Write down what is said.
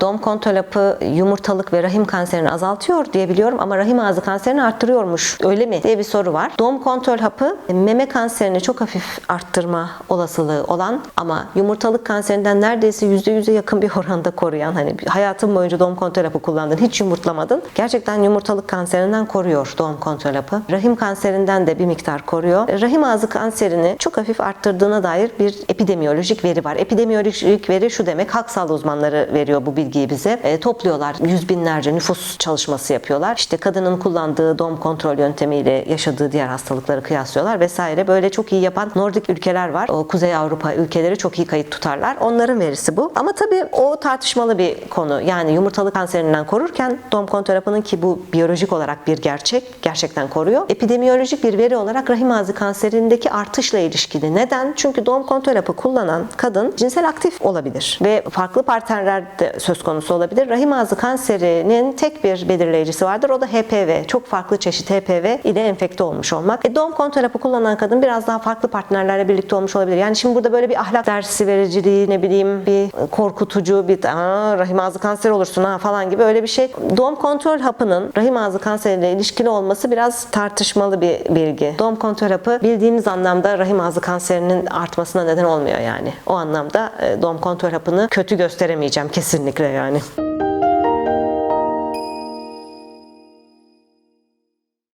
Doğum kontrol hapı yumurtalık ve rahim kanserini azaltıyor diye biliyorum ama rahim ağzı kanserini arttırıyormuş. Öyle mi? diye bir soru var. Doğum kontrol hapı meme kanserini çok hafif arttırma olasılığı olan ama yumurtalık kanserinden neredeyse %100'e yakın bir oranda koruyan hani hayatın boyunca doğum kontrol hapı kullandın hiç yumurtlamadın. Gerçekten yumurtalık kanserinden koruyor doğum kontrol hapı. Rahim kanserinden de bir miktar koruyor. Rahim ağzı kanserini çok hafif arttırdığına dair bir epidemiyolojik veri var. Epidemiyolojik veri şu demek halk sağlığı uzmanları veriyor bu bilgiyi bize. E, topluyorlar yüz binlerce nüfus çalışması yapıyorlar. İşte kadının kullandığı doğum kontrol yöntemiyle yaşadığı diğer hastalıkları kıyaslıyorlar vesaire. Böyle çok iyi yapan Nordik ülkeler var. O Kuzey Avrupa ülkeleri çok iyi kayıt tutarlar. Onların verisi bu. Ama tabii o tartışmalı bir konu. Yani yumurtalık kanserinden korurken doğum kontrol hapının ki bu biyolojik olarak bir gerçek. Gerçekten koruyor. Epidemiyolojik bir veri olarak rahim ağzı kanserindeki artışla ilişkili. Neden? Çünkü doğum kontrol hapı kullanan kadın cinsel aktif olabilir ve farklı partnerler de söz konusu olabilir. Rahim ağzı kanserinin tek bir belirleyicisi vardır. O da HPV. Çok farklı çeşit HPV ile enfekte olmuş olmak. E, doğum kontrol hapı kullanan kadın biraz daha farklı partnerlerle birlikte olmuş olabilir. Yani şimdi burada böyle bir ahlak dersi vericiliği ne bileyim bir korkutucu bir Aa, rahim ağzı kanseri olursun ha falan gibi öyle bir şey. Doğum kontrol hapının rahim ağzı kanseriyle ilişkili olması biraz tartışmalı bir bilgi. Doğum kontrol hapı bildiğiniz anlamda rahim ağzı kanserinin artmasına neden olmuyor yani. O anlamda e, doğum kontrol hapını kötü gösteremeyeceğim kesinlikle yani.